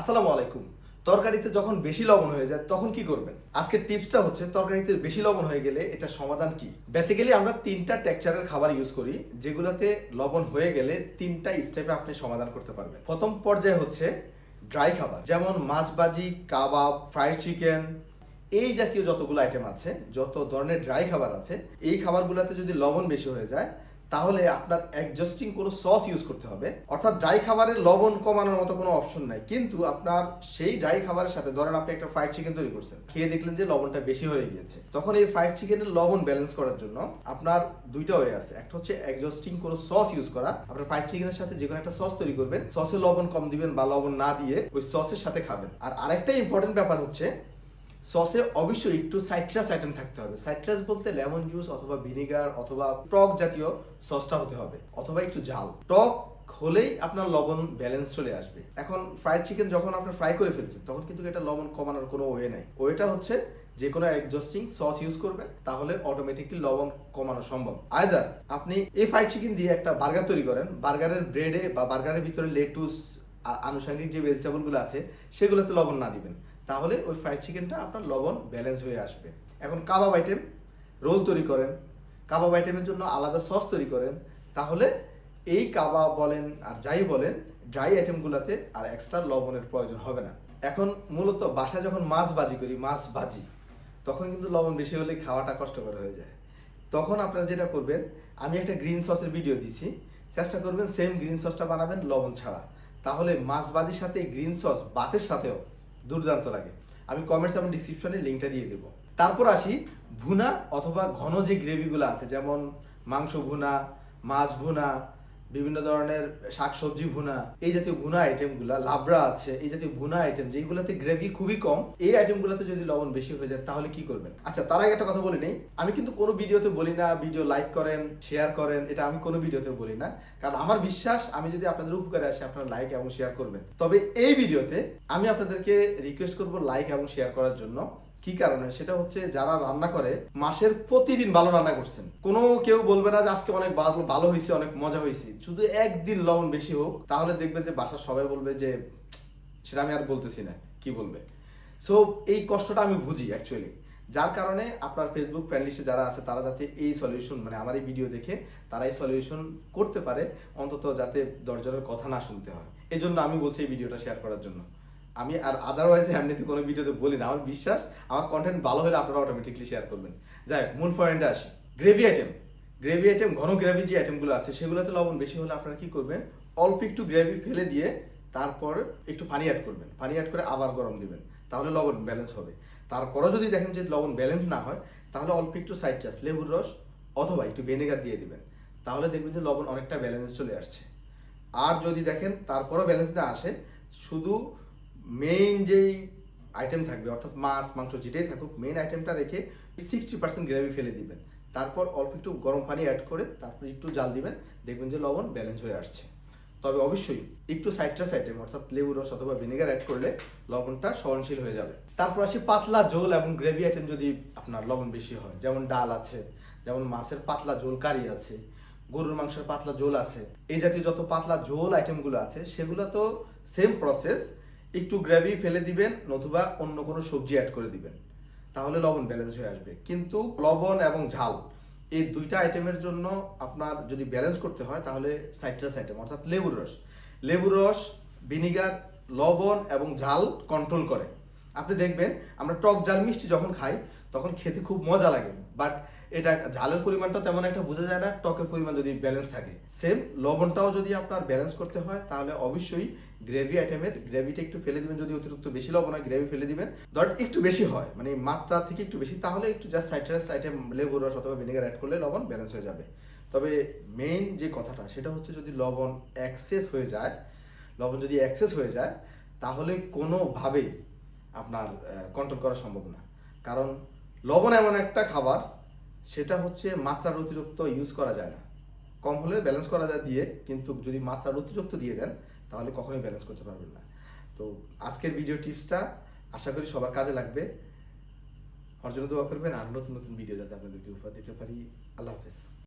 আসসালামু আলাইকুম। তরকারিতে যখন বেশি লবণ হয়ে যায়, তখন কি করবেন? আজকের টিপসটা হচ্ছে, তরকারিতে বেশি লবণ হয়ে গেলে এটা সমাধান কি? বেসিক্যালি আমরা তিনটা টেক্সচারের খাবার ইউজ করি, যেগুলোতে লবণ হয়ে গেলে তিনটা স্টেপে আপনি সমাধান করতে পারবেন। প্রথম পর্যায়ে হচ্ছে ড্রাই খাবার, যেমন মাছ ভাজি, কাবাব ফ্রাইড চিকেন এই জাতীয় যতগুলো আইটেম আছে, যত ধরনের ড্রাই খাবার আছে, এই খাবারগুলোতে যদি লবণ বেশি হয়ে যায় তাহলে আপনার অ্যাডজাস্টিং কোনো সস ইউজ করতে হবে। অর্থাৎ ড্রাই খাবারের লবণ কমানোর মতো কোনো অপশন নাই। কিন্তু আপনার সেই ড্রাই খাবারের সাথে, ধরেন আপনি একটা ফ্রাইড চিকেন তৈরি করছেন, খেয়ে দেখলেন যে লবণটা বেশি হয়ে গিয়েছে। তখন এই ফ্রাইড চিকেনের লবণ ব্যালেন্স করার জন্য আপনার দুইটা ওয়ে আছে। একটা হচ্ছে অ্যাডজাস্টিং কোনো সস ইউজ করা। আপনার ফ্রাইড চিকেনের সাথে যে কোনো একটা সস তৈরি করবেন। সসে লবণ কম দিবেন বা লবণ না দিয়ে ওই সসের সাথে খাবেন। আর আরেকটা ইম্পর্টেন্ট ব্যাপার হচ্ছে সসে অবশ্যই একটু সাইট্রাস আইটেম থাকতে হবে। সাইট্রাস বলতে লেমন জুস অথবা ভিনেগার অথবা টক জাতীয় সসটা হতে হবে, অথবা একটু ঝাল। টক হলেই আপনার লবণ ব্যালেন্স চলে আসবে। এখন ফ্রাইড চিকেন যখন আপনার ফ্রাই করে ফেলছেন, তখন কিন্তু এটা লবণ কমানোর কোনো ওয়ে নাই। ওয়েটা হচ্ছে যে কোনো অ্যাডজাস্টিং সস ইউজ করবেন, তাহলে অটোমেটিকলি লবণ কমানো সম্ভব। আয়দার আপনি এই ফ্রাইড চিকেন দিয়ে একটা বার্গার তৈরি করেন বার্গারের ব্রেডে বা বার্গারের ভিতরে লেটুস আনুষঙ্গিক যে ভেজিটেবলগুলো আছে, সেগুলোতে লবণ না দিবেন। তাহলে ওই ফ্রাইড চিকেনটা আপনার লবণ ব্যালেন্স হয়ে আসবে। এখন কাবাব আইটেম রোল তৈরি করেন। কাবাব আইটেমের জন্য আলাদা সস তৈরি করেন। তাহলে এই কাবাব বলেন আর যাই বলেন ড্রাই আইটেমগুলোতে আর এক্সট্রা লবণের প্রয়োজন হবে না। এখন মূলত বাসায় যখন মাছ বাজি করি, মাছ ভাজি, তখন কিন্তু লবণ বেশি হলে খাওয়াটা কষ্টকর হয়ে যায়। তখন আপনারা যেটা করবেন, আমি একটা গ্রিন সসের ভিডিও দিছি। চেষ্টা করবেন সেম গ্রিন সসটা বানাবেন লবণ ছাড়া। তাহলে মাছ বাজির সাথে গ্রিন সস বাতের সাথেও দুর্দান্ত লাগে। আমি কমেন্টস এবং ডিসক্রিপশনে লিঙ্কটা দিয়ে দেবো। তারপর আসি ভুনা অথবা ঘন যে গ্রেভিগুলো আছে, যেমন মাংস ভুনা, মাছ ভুনা বিভিন্ন ধরনের শাকসবজি, ভুনা, এই জাতীয় ভুনা আইটেমগুলো লাবড়া আছে, এই জাতীয় ভুনা আইটেম যেগুলোতে গ্রেভি খুবই কম, এই আইটেম আইটেমগুলোতে যদি লবণ বেশি হয়ে যায়, তাহলে কি করবেন? আচ্ছা তার আগে একটা কথা বলি নেই। আমি কিন্তু কোনো ভিডিওতে বলি না, ভিডিও লাইক করেন শেয়ার করেন, এটা আমি কোনো ভিডিওতে বলি না। কারণ আমার বিশ্বাস, আমি যদি আপনাদের উপকারে আসি, আপনারা লাইক এবং শেয়ার করবেন। তবে এই ভিডিওতে আমি আপনাদেরকে রিকোয়েস্ট করব লাইক এবং শেয়ার করার জন্য। কি কারণে? সেটা হচ্ছে যারা রান্না করে, মাসের প্রতিদিন ভালো রান্না করছেন। কোনো কেউ বলবে না যে আজকে অনেক ভালো ভালো হয়েছে, অনেক মজা হয়েছে। শুধু একদিন লবণ বেশি হোক, তাহলে দেখবেন যে বাসার সবাই বলবে যে, সেটা আমি আর বলতেছি না। কি বলবে? সো এই কষ্টটা আমি বুঝি অ্যাকচুয়ালি যার কারণে আপনার ফেসবুক ফ্রেন্ড লিস্টে যারা আছে, তারা যাতে এই সলিউশন মানে আমার এই ভিডিও দেখে তারা এই সলিউশন করতে পারে, অন্তত যাতে দশজনের কথা না শুনতে হয়। এই জন্য আমি বলছি এই ভিডিওটা শেয়ার করার জন্য। আমি আর আদারওয়াইজ এমনিতে কোনো ভিডিওতে বলি না। আমার বিশ্বাস আমার কন্টেন্ট ভালো হলে আপনারা অটোমেটিকলি শেয়ার করবেন। যাই হোক, মূল পয়েন্টে আসি। গ্রেভি আইটেম গ্রেভি আইটেম ঘন গ্রেভি যে আইটেমগুলো আছে সেগুলোতে লবণ বেশি হলে আপনারা কি করবেন? অল্প একটু গ্রেভি ফেলে দিয়ে তারপর একটু পানি অ্যাড করবেন। পানি অ্যাড করে আবার গরম দিবেন। তাহলে লবণ ব্যালেন্স হবে। তারপরও যদি দেখেন যে লবণ ব্যালেন্স না হয় তাহলে অল্প একটু সাইট্রাস লেবুর রস অথবা একটু ভিনেগার দিয়ে দিবেন। তাহলে দেখবেন যে লবণ অনেকটা ব্যালেন্স চলে আসছে। আর যদি দেখেন তারপরও ব্যালেন্স না আসে শুধু মেইন যেই আইটেম থাকবে, অর্থাৎ মাছ, মাংস যেটাই থাকুক মেইন আইটেমটা রেখে সিক্সটি পার্সেন্ট গ্রেভি ফেলে দিবেন। তারপর অল্প একটু গরম পানি অ্যাড করে তারপর একটু জাল দিবেন, দেখবেন যে লবণ ব্যালেন্স হয়ে আসছে। তবে অবশ্যই একটু সাইট্রাস আইটেম অর্থাৎ লেবু রস অথবা ভিনেগার অ্যাড করলে লবণটা সহনশীল হয়ে যাবে। তারপর আসি পাতলা ঝোল এবং গ্রেভি আইটেম যদি আপনার লবণ বেশি হয়, যেমন ডাল আছে, যেমন মাছের পাতলা ঝোল, কারি আছে, গরুর মাংসের পাতলা ঝোল আছে, এই জাতীয় যত পাতলা ঝোল আইটেমগুলো আছে, সেগুলো তো সেম প্রসেস একটু গ্রেভি ফেলে দিবেন নতুবা অন্য কোনো সবজি অ্যাড করে দিবেন। তাহলে লবণ ব্যালেন্স হয়ে আসবে। কিন্তু লবণ এবং ঝাল, এই দুইটা আইটেমের জন্য আপনার যদি ব্যালেন্স করতে হয়, তাহলে সাইট্রাস আইটেম অর্থাৎ লেবুর রস। লেবুর রস ভিনিগার লবণ এবং ঝাল কন্ট্রোল করে। আপনি দেখবেন, আমরা টক ঝাল মিষ্টি যখন খাই, তখন খেতে খুব মজা লাগে। বাট এটা ঝালের পরিমাণটা তেমন একটা বোঝা যায় না, টকের পরিমাণ যদি ব্যালেন্স থাকে। সেম লবণটাও যদি আপনার ব্যালেন্স করতে হয়, তাহলে অবশ্যই গ্রেভি আইটেমের গ্রেভিটা একটু ফেলে দিবেন, যদি অতিরিক্ত বেশি লবণ হয় গ্রেভি ফেলে দিবেন। ধর একটু বেশি হয় মানে মাত্রা থেকে একটু বেশি, তাহলে একটু জাস্ট সাইট্রাস আইটেম লেবুর রস অথবা ভিনেগার অ্যাড করলে লবণ ব্যালেন্স হয়ে যাবে। তবে মেইন যে কথাটা, সেটা হচ্ছে যদি লবণ অ্যাক্সেস হয়ে যায়, লবণ যদি অ্যাক্সেস হয়ে যায়, তাহলে কোনোভাবেই আপনার কন্ট্রোল করা সম্ভব না। কারণ লবণ এমন একটা খাবার সেটা হচ্ছে মাত্রার অতিরিক্ত ইউজ করা যায় না। কম হলে ব্যালেন্স করা যায় দিয়ে, কিন্তু যদি মাত্রার অতিরিক্ত দিয়ে দেন, তাহলে কখনোই ব্যালেন্স করতে পারবেন না। তো আজকের ভিডিও টিপসটা আশা করি সবার কাজে লাগবে। অর্জন জন্য দোয়া করবেন আর নতুন নতুন ভিডিও যাতে আপনাদেরকে উপহার দিতে পারি। আল্লাহ হাফেজ।